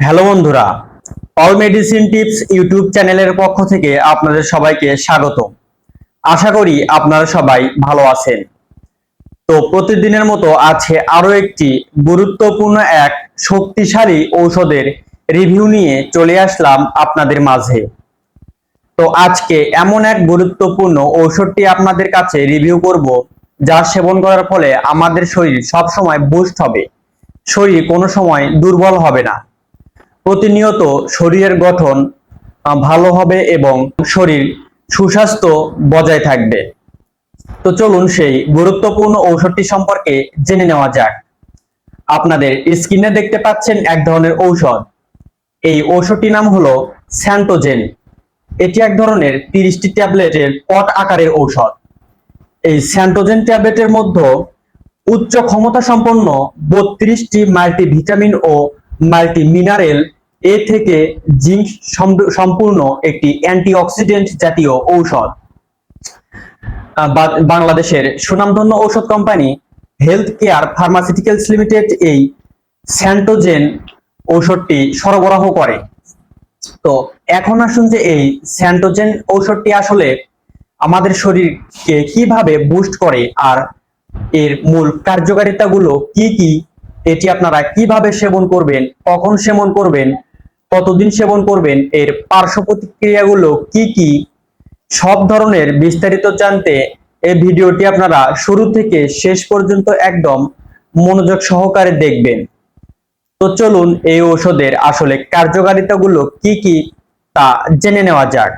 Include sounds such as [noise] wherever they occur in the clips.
Hello বন্ধুরা all medicine tips YouTube চ্যানেলের পক্ষ থেকে আপনাদের সবাইকে স্বাগত। আশা করি আপনারা সবাই ভালো আছেন। তো প্রতিদিনের মতো আছে আরও একটি গুরুত্বপূর্ণ এক শক্তিশালী ঔষধের রিভিউ নিয়ে চলে আসলাম আপনাদের মাঝে। তো আজকে এমন এক গুরুত্বপূর্ণ ঔষধটি আপনাদের কাছে রিভিউ করব, যা সেবন করার ফলে আমাদের শরীর সব সময় বুস্ট হবে। শরীর কোনো সময় দুর্বল হবে না। প্রতিনিয়ত শরীরের গঠন ভালো হবে এবং শরীর সুস্বাস্থ্য বজায় থাকবে। তো চলুন সেই গুরুত্বপূর্ণ ঔষধটি সম্পর্কে জেনে নেওয়া যাক। আপনাদের স্ক্রিনে দেখতে পাচ্ছেন এক ধরনের ঔষধ। এই ঔষধটির নাম হলো স্যান্টোজেন। এটি এক ধরনের তিরিশটি ট্যাবলেটের পট আকারের ঔষধ। এই স্যান্টোজেন ট্যাবলেটের মধ্যে উচ্চ ক্ষমতা সম্পন্ন বত্রিশটি মাল্টিভিটামিন ও মাল্টি মিনারেল এ থেকে জিঙ্ক সম্পূর্ণ একটি অ্যান্টিঅক্সিডেন্ট জাতীয় ঔষধ। বাংলাদেশের সুনামধন্য ঔষধ company health care pharmaceuticals limited এই স্যান্টোজেন ঔষধটি সরবরাহ করে। তো, এখন আসুন যে এই স্যান্টোজেন ঔষধটি আসলে আমাদের শরীরকে কীভাবে বুস্ট করে আর এর মূল কার্যকারিতাগুলো কি কি, এটি আপনারা কীভাবে সেবন করবেন, কখন সেবন করবেন কতদিন সেবন করবেন? এর পার্শ্ব প্রতিক্রিয়াগুলো কি কি? সব ধরনের বিস্তারিত জানতে এই ভিডিওটি আপনারা শুরু থেকে শেষ পর্যন্ত একদম মনোযোগ সহকারে দেখবেন। তো চলুন এই ঔষধের আসলে কার্যকারিতাগুলো কি কি তা জেনে নেওয়া যাক।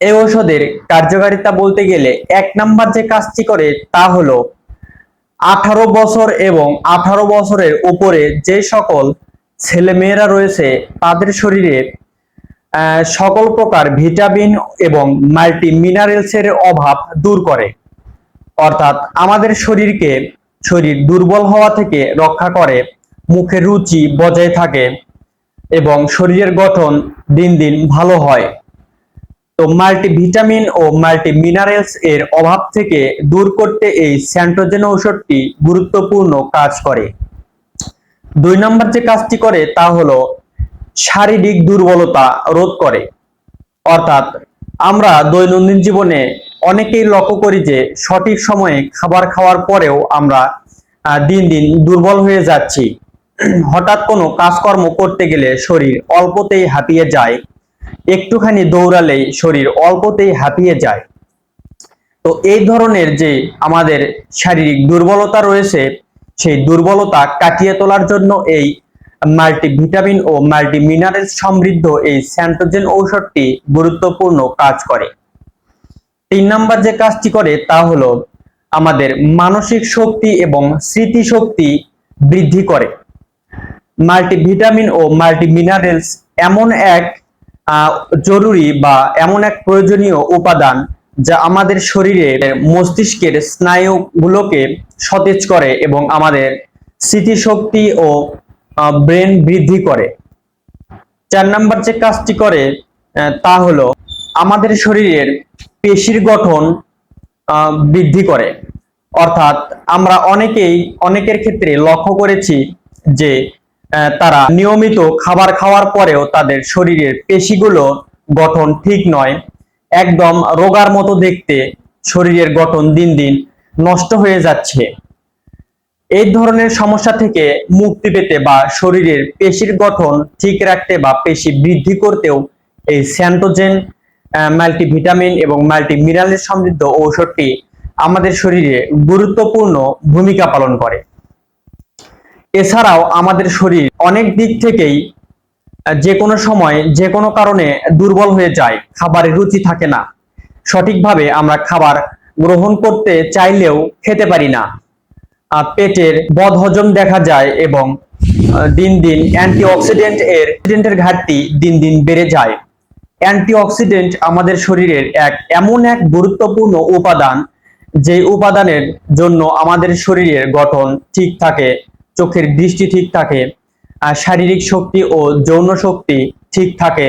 এই ঔষধের কার্যকারিতা বলতে গেলে এক নাম্বার যে কাজটি করে তা হলো আঠারো বছর এবং আঠারো বছরের উপরে যে সকল ছেলেমেয়েরা রয়েছে, তাদের শরীরে সকল প্রকার ভিটামিন এবং মাল্টি মিনারেলসের অভাব দূর করে। অর্থাৎ আমাদের শরীরকে, শরীর দুর্বল হওয়া থেকে রক্ষা করে মুখের রুচি বজায় থাকে এবং শরীরের গঠন দিন দিন ভালো হয়। তো মাল্টি ভিটামিন ও মাল্টি মিনারেলস এর অভাব থেকে দূর করতে এই স্যান্টোজেন ঔষধটি গুরুত্বপূর্ণ কাজ করে। দুই নম্বর যে কাজটি করে তা হলো শারীরিক দুর্বলতা রোধ করে। অর্থাৎ আমরা দৈনন্দিন জীবনে অনেকেই লক্ষ্য করি যে সঠিক সময়ে খাবার খাওয়ার পরেও আমরা দিন দিন দুর্বল হয়ে যাচ্ছি। হঠাৎ কোনো কাজকর্ম করতে গেলে শরীর অল্পতেই হাঁপিয়ে যায়। একটুখানি দৌড়ালেই শরীর অল্পতেই হাঁপিয়ে যায়। তো এই ধরনের যে আমাদের শারীরিক দুর্বলতা রয়েছে সেই দুর্বলতা কাটিয়ে তোলার জন্য এই মাল্টি ভিটামিন ও মাল্টি মিনারেল সমৃদ্ধ এই স্যান্টোজেন ঔষধটি গুরুত্বপূর্ণ কাজ করে। তিন নাম্বার যে কাজটি করে তা হলো আমাদের মানসিক শক্তি এবং স্মৃতি শক্তি বৃদ্ধি করে। মাল্টি ভিটামিন ও মাল্টি মিনারেলস এমন এক জরুরি বা এমন এক প্রয়োজনীয় উপাদান যা আমাদের শরীরের মস্তিষ্কের স্নায়ুগুলোকে সতেজ করে এবং আমাদের স্মৃতিশক্তি ও ব্রেন বৃদ্ধি করে। চার নাম্বার যে কাজটি করে তা হলো আমাদের শরীরের পেশির গঠন বৃদ্ধি করে। অর্থাৎ আমরা অনেকেই, অনেকের ক্ষেত্রে লক্ষ্য করেছি যে তারা নিয়মিত খাবার খাওয়ার পরেও তাদের শরীরের পেশিগুলো গঠন ঠিক নয়। একদম রোগার মতো দেখতে শরীরের গঠন দিন দিন নষ্ট হয়ে যাচ্ছে। এই ধরনের সমস্যা থেকে মুক্তি পেতে বা শরীরের পেশির গঠন ঠিক রাখতে বা পেশি বৃদ্ধি করতেও এই স্যান্টোজেন মাল্টিভিটামিন এবং মাল্টি মিনারেল সমৃদ্ধ ঔষধটি আমাদের শরীরে গুরুত্বপূর্ণ ভূমিকা পালন করে। এছাড়াও আমাদের শরীর অনেক দিক থেকেই যে কোনো সময় যে কোনো কারণে দুর্বল হয়ে যায়, খাবারের রুচি থাকে না। সঠিকভাবে আমরা খাবার গ্রহণ করতে চাইলেও খেতে পারি না। পেটের বদহজম দেখা যায় এবং দিন দিন অ্যান্টিঅক্সিডেন্ট এর অক্সিডেন্টের ঘাটতি দিন দিন বেড়ে যায়। অ্যান্টিঅক্সিডেন্ট আমাদের শরীরের এক, এমন এক গুরুত্বপূর্ণ উপাদান যে উপাদানের জন্য আমাদের শরীরের গঠন ঠিক থাকে, চোখের দৃষ্টি ঠিক থাকে শারীরিক শক্তি ও যৌন শক্তি ঠিক থাকে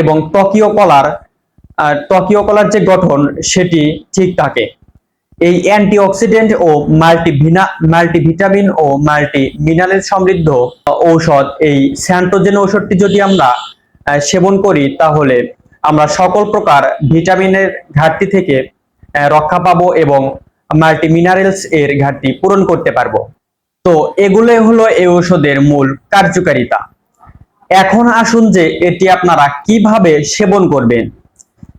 এবং ত্বকীয় কলার ত্বকীয় কলার যে গঠন, সেটি ঠিক থাকে এই অ্যান্টিঅক্সিডেন্ট ও মাল্টিভিনা, মাল্টিভিটামিন ও মাল্টি মিনারেল সমৃদ্ধ ঔষধ, এই স্যান্টোজেন ঔষধটি যদি আমরা সেবন করি, তাহলে আমরা সকল প্রকার ভিটামিনের ঘাটতি থেকে রক্ষা পাবো এবং মাল্টি মিনারেলস এর ঘাটতি পূরণ করতে পারব। তো এগুলোই হলো এই ঔষধের মূল কার্যকারিতা। এখন আসুন যে এটি আপনারা কীভাবে সেবন করবেন।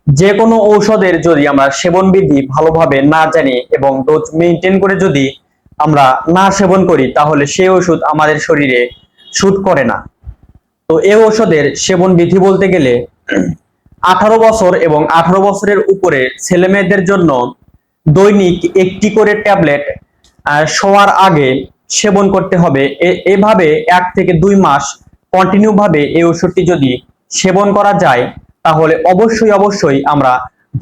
যে কোনো ঔষধের যদি আমরা সেবন বিধি ভালোভাবে না জানি এবং ডোজ মেনটেন করে যদি আমরা না সেবন করি, তাহলে সেই ওষুধ আমাদের শরীরে শুট করে না। তো এই ঔষধের সেবন বিধি বলতে গেলে [clears throat] আঠারো বছর এবং আঠারো বছরের উপরে ছেলে মেয়েদের জন্য দৈনিক একটি করে ট্যাবলেট শোয়ার আগে সেবন করতে হবে। এভাবে এক থেকে দুই মাস কন্টিনিউ ভাবে এই ওষুধটি যদি সেবন করা যায় তাহলে অবশ্যই অবশ্যই আমরা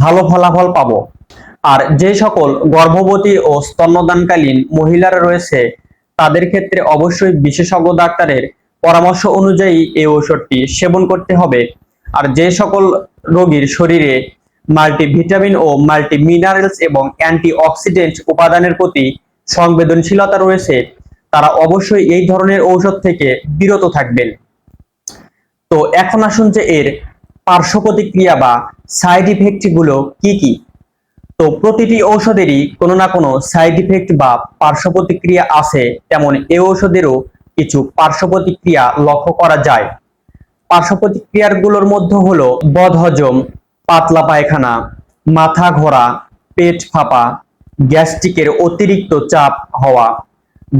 ভালো ফলাফল পাবো। আর যে সকল গর্ভবতী ও স্তন্যদানকালীন মহিলারা রয়েছে, তাদের ক্ষেত্রে অবশ্যই বিশেষজ্ঞ ডাক্তারের পরামর্শ অনুযায়ী এই ঔষধটি সেবন করতে হবে। আর যে সকল রোগীর শরীরে মাল্টিভিটামিন ও মাল্টি মিনারেলস এবং অ্যান্টিঅক্সিডেন্ট উপাদানের প্রতি সংবেদনশীলতা রয়েছে, তারা অবশ্যই এই ধরনের ঔষধ থেকে বিরত থাকবেন। তো এখন আসুন যে এর পার্শ্ব প্রতিক্রিয়া বা সাইড ইফেক্টগুলো কি কি? তো প্রতিটি ঔষধেরই কোনো না কোনো সাইড ইফেক্ট বা পার্শ্ব প্রতিক্রিয়া আছে, তেমন এই ঔষধেরও কিছু পার্শ্ব প্রতিক্রিয়া লক্ষ্য করা যায়। পার্শ্ব প্রতিক্রিয়ারগুলোর মধ্যে হলো বদহজম, পাতলা পায়খানা, মাথা ঘোরা, পেট ফাঁপা, গ্যাস্ট্রিকের অতিরিক্ত চাপ হওয়া,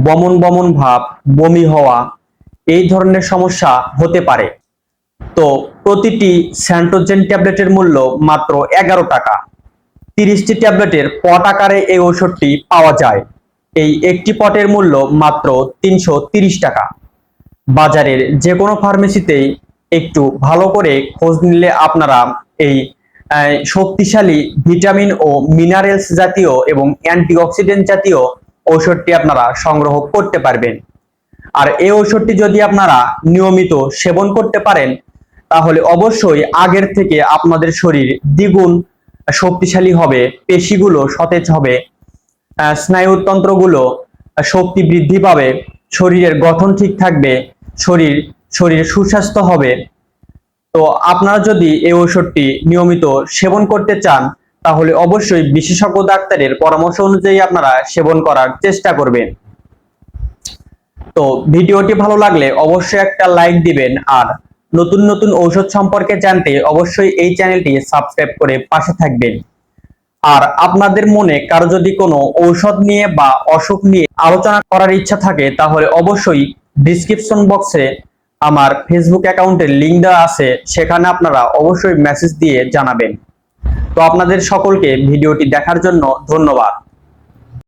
বমন বমন ভাব, বমি হওয়া, এই ধরনের সমস্যা হতে পারে। তো প্রতিটি স্যান্টোজেন ট্যাবলেটের মূল্য মাত্র এগারো টাকা। তিরিশটি ট্যাবলেটের পট আকারে এই ওষুধটি পাওয়া যায়। এই একটি পটের মূল্য মাত্র তিনশো টাকা। বাজারের যে কোনো ফার্মেসিতেই একটু ভালো করে খোঁজ নিলে আপনারা এই শক্তিশালী ভিটামিন ও মিনারেলস জাতীয় এবং অ্যান্টিঅক্সিডেন্ট জাতীয় ঔষধটি আপনারা সংগ্রহ করতে পারবেন। আর এই ঔষধটি যদি আপনারা নিয়মিত সেবন করতে পারেন তাহলে অবশ্যই আগের থেকে আপনাদের শরীর দ্বিগুণ শক্তিশালী হবে, পেশিগুলো সতেজ হবে স্নায়ুতন্ত্রগুলো শক্তি বৃদ্ধি পাবে, শরীরের গঠন ঠিক থাকবে, শরীর শরীর সুস্বাস্থ্য হবে। তো আপনারা যদি এই ঔষধটি নিয়মিত সেবন করতে চান, তাহলে অবশ্যই বিশেষজ্ঞ ডাক্তারের পরামর্শ অনুযায়ী আপনারা সেবন করার চেষ্টা করবেন। তো ভিডিওটি ভালো লাগলে অবশ্যই একটা লাইক দিবেন আর নতুন নতুন ঔষধ সম্পর্কে জানতে অবশ্যই এই চ্যানেলটি সাবস্ক্রাইব করে পাশে থাকবেন। আর আপনাদের মনে কারও যদি কোনো ঔষধ নিয়ে বা অসুখ নিয়ে আলোচনা করার ইচ্ছা থাকে, তাহলে অবশ্যই ডিসক্রিপশন বক্সে আমার ফেসবুক অ্যাকাউন্টের লিঙ্ক দেওয়া আছে। সেখানে আপনারা অবশ্যই মেসেজ দিয়ে জানাবেন। তো আপনাদের সকলকে ভিডিওটি দেখার জন্য ধন্যবাদ।